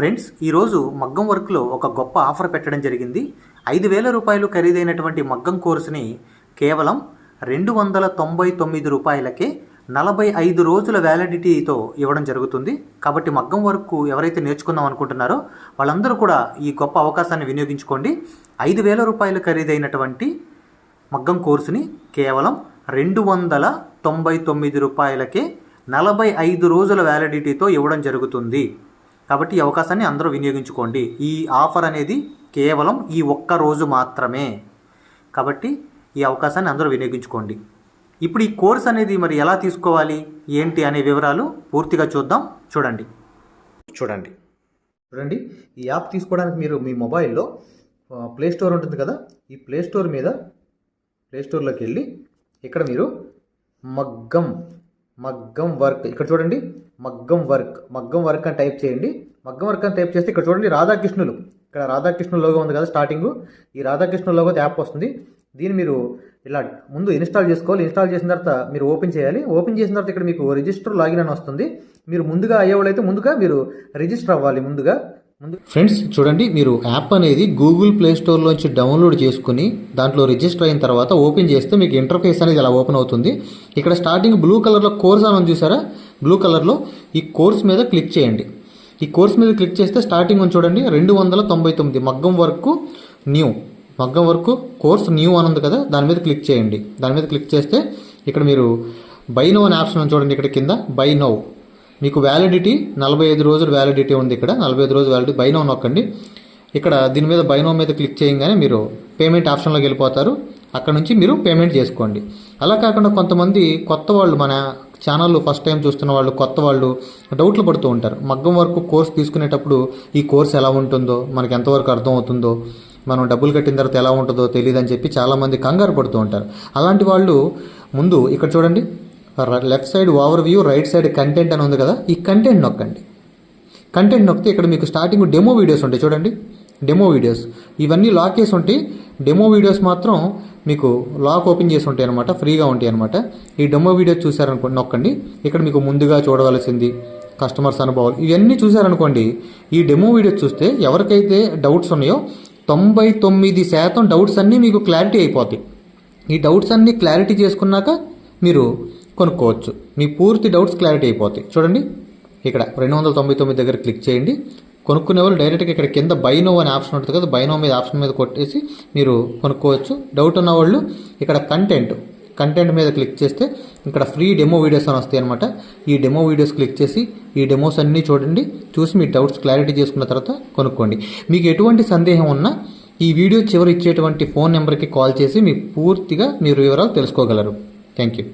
Friends ఈరోజు మగ్గం వర్క్లో ఒక గొప్ప ఆఫర్ పెట్టడం జరిగింది. ఐదు వేల రూపాయలు ఖరీదైనటువంటి మగ్గం కోర్సుని కేవలం రెండు వందల తొంభై తొమ్మిది రూపాయలకే నలభై ఐదు రోజుల వ్యాలిడిటీతో ఇవ్వడం జరుగుతుంది. కాబట్టి మగ్గం వర్క్ ఎవరైతే నేర్చుకుందాం అనుకుంటున్నారో వాళ్ళందరూ కూడా ఈ గొప్ప అవకాశాన్ని వినియోగించుకోండి. ఐదు వేల రూపాయలు ఖరీదైనటువంటి మగ్గం కోర్సుని కేవలం రెండు వందల తొంభై తొమ్మిది రూపాయలకే నలభై ఐదు రోజుల వ్యాలిడిటీతో ఇవ్వడం జరుగుతుంది. కాబట్టి ఈ అవకాశాన్ని అందరూ వినియోగించుకోండి. ఈ ఆఫర్ అనేది కేవలం ఈ ఒక్క రోజు మాత్రమే. కాబట్టి ఈ అవకాశాన్ని అందరూ వినియోగించుకోండి. ఇప్పుడు ఈ కోర్స్ అనేది మరి ఎలా తీసుకోవాలి? ఏంటి అనే వివరాలు పూర్తిగా చూద్దాం. చూడండి. చూడండి. చూడండి. ఈ యాప్ తీసుకోవడానికి మీరు మీ మొబైల్లో ప్లే స్టోర్ ఉంటుంది కదా? ఈ ప్లే స్టోర్ మీద ప్లే స్టోర్లోకి వెళ్ళి ఇక్కడ మీరు మగ్గం మగ్గం వర్క్. ఇక్కడ చూడండి మగ్గం వర్క్. మగ్గం వర్క్ అని టైప్ చేయండి. మగ్గం వర్క్ అని టైప్ చేస్తే ఇక్కడ చూడండి రాధాకృష్ణులు. ఇక్కడ రాధాకృష్ణ లోగో ఉంది కదా స్టార్టింగ్ ఈ రాధాకృష్ణ లోగో యాప్ వస్తుంది. దీన్ని మీరు ఇలా ముందు ఇన్స్టాల్ చేసుకోవాలి. ఇన్స్టాల్ చేసిన తర్వాత మీరు ఓపెన్ చేయాలి. ఓపెన్ చేసిన తర్వాత ఇక్కడ మీకు రిజిస్టర్ లాగిన్ అని వస్తుంది. మీరు ముందుగా అయ్యేవాళ్ళైతే ముందుగా మీరు రిజిస్టర్ అవ్వాలి ముందుగా. ఫ్రెండ్స్ చూడండి మీరు యాప్ అనేది గూగుల్ ప్లే స్టోర్లోంచి డౌన్లోడ్ చేసుకుని దాంట్లో రిజిస్టర్ అయిన తర్వాత ఓపెన్ చేస్తే మీకు ఇంటర్ఫేస్ అనేది ఇలా ఓపెన్ అవుతుంది. ఇక్కడ స్టార్టింగ్ బ్లూ కలర్లో కోర్స్ అని చూసారా? బ్లూ కలర్లో ఈ కోర్స్ మీద క్లిక్ చేయండి. ఈ కోర్స్ మీద క్లిక్ చేస్తే స్టార్టింగ్ అని చూడండి రెండు వందల తొంభై తొమ్మిది మగ్గం వరకు న్యూ మగ్గం వర్క్ కోర్స్ న్యూ అని ఉంది కదా దాని మీద క్లిక్ చేయండి. దాని మీద క్లిక్ చేస్తే ఇక్కడ మీరు బై నో అనే ఆప్షన్ చూడండి ఇక్కడ కింద బై నో మీకు వ్యాలిడిటీ నలభై ఐదు రోజులు వ్యాలిడిటీ ఉంది ఇక్కడ. నలభై ఐదు రోజులు వ్యాలిడిటీ బైనో నొక్కండి. ఇక్కడ దీని మీద బైనో మీద క్లిక్ చేయగానే మీరు పేమెంట్ ఆప్షన్లోకి వెళ్ళిపోతారు. అక్కడ నుంచి మీరు పేమెంట్ చేసుకోండి. అలా కాకుండా కొంతమంది కొత్త వాళ్ళు మన ఛానల్ ఫస్ట్ టైం చూస్తున్న వాళ్ళు కొత్త వాళ్ళు డౌట్లు పడుతూ ఉంటారు. మగ్గం వరకు కోర్స్ తీసుకునేటప్పుడు ఈ కోర్స్ ఎలా ఉంటుందో మనకి ఎంతవరకు అర్థం అవుతుందో మనం డబ్బులు కట్టిన తర్వాత ఎలా ఉంటుందో తెలియదని చెప్పి చాలామంది కంగారు పడుతూ ఉంటారు. అలాంటి వాళ్ళు ముందు ఇక్కడ చూడండి. Left side overview right side content అని ఉంది కదా ఈ కంటెంట్ నొక్కండి. కంటెంట్ నొక్కితే ఇక్కడ మీకు స్టార్టింగ్ డెమో వీడియోస్ ఉంటాయి చూడండి. డెమో వీడియోస్ ఇవన్నీ లాక్ చేసి ఉంటాయి డెమో వీడియోస్ మాత్రం మీకు లాక్ ఓపెన్ చేసి ఉంటాయి అనమాట ఫ్రీగా ఉంటాయి అనమాట ఈ డెమో వీడియోస్ చూసారనుకోండి నొక్కండి. ఇక్కడ మీకు ముందుగా చూడవలసింది కస్టమర్స్ అనుభవాలు ఇవన్నీ చూసారనుకోండి ఈ డెమో వీడియోస్ చూస్తే ఎవరికైతే డౌట్స్ ఉన్నాయో తొంభై తొమ్మిది శాతం డౌట్స్ అన్నీ మీకు క్లారిటీ అయిపోతాయి. ఈ డౌట్స్ అన్నీ క్లారిటీ చేసుకున్నాక మీరు కొనుక్కోవచ్చు. మీ పూర్తి డౌట్స్ క్లారిటీ అయిపోతాయి. చూడండి. ఇక్కడ రెండు వందల తొంభై తొమ్మిది దగ్గర క్లిక్ చేయండి. కొనుక్కునే వాళ్ళు డైరెక్ట్గా ఇక్కడ కింద బైనో అనే ఆప్షన్ ఉంటుంది కదా బైనో మీద ఆప్షన్ మీద కొట్టేసి మీరు కొనుక్కోవచ్చు. డౌట్ ఉన్న వాళ్ళు ఇక్కడ కంటెంట్ కంటెంట్ మీద క్లిక్ చేస్తే ఇక్కడ ఫ్రీ డెమో వీడియోస్ అని వస్తాయి అనమాట ఈ డెమో వీడియోస్ క్లిక్ చేసి ఈ డెమోస్ అన్నీ చూడండి. చూసి మీ డౌట్స్ క్లారిటీ చేసుకున్న తర్వాత కొనుక్కోండి. మీకు ఎటువంటి సందేహం ఉన్నా ఈ వీడియో చివరి ఇచ్చేటువంటి ఫోన్ నెంబర్కి కాల్ చేసి మీ పూర్తిగా మీరు వివరాలు తెలుసుకోగలరు. Thank you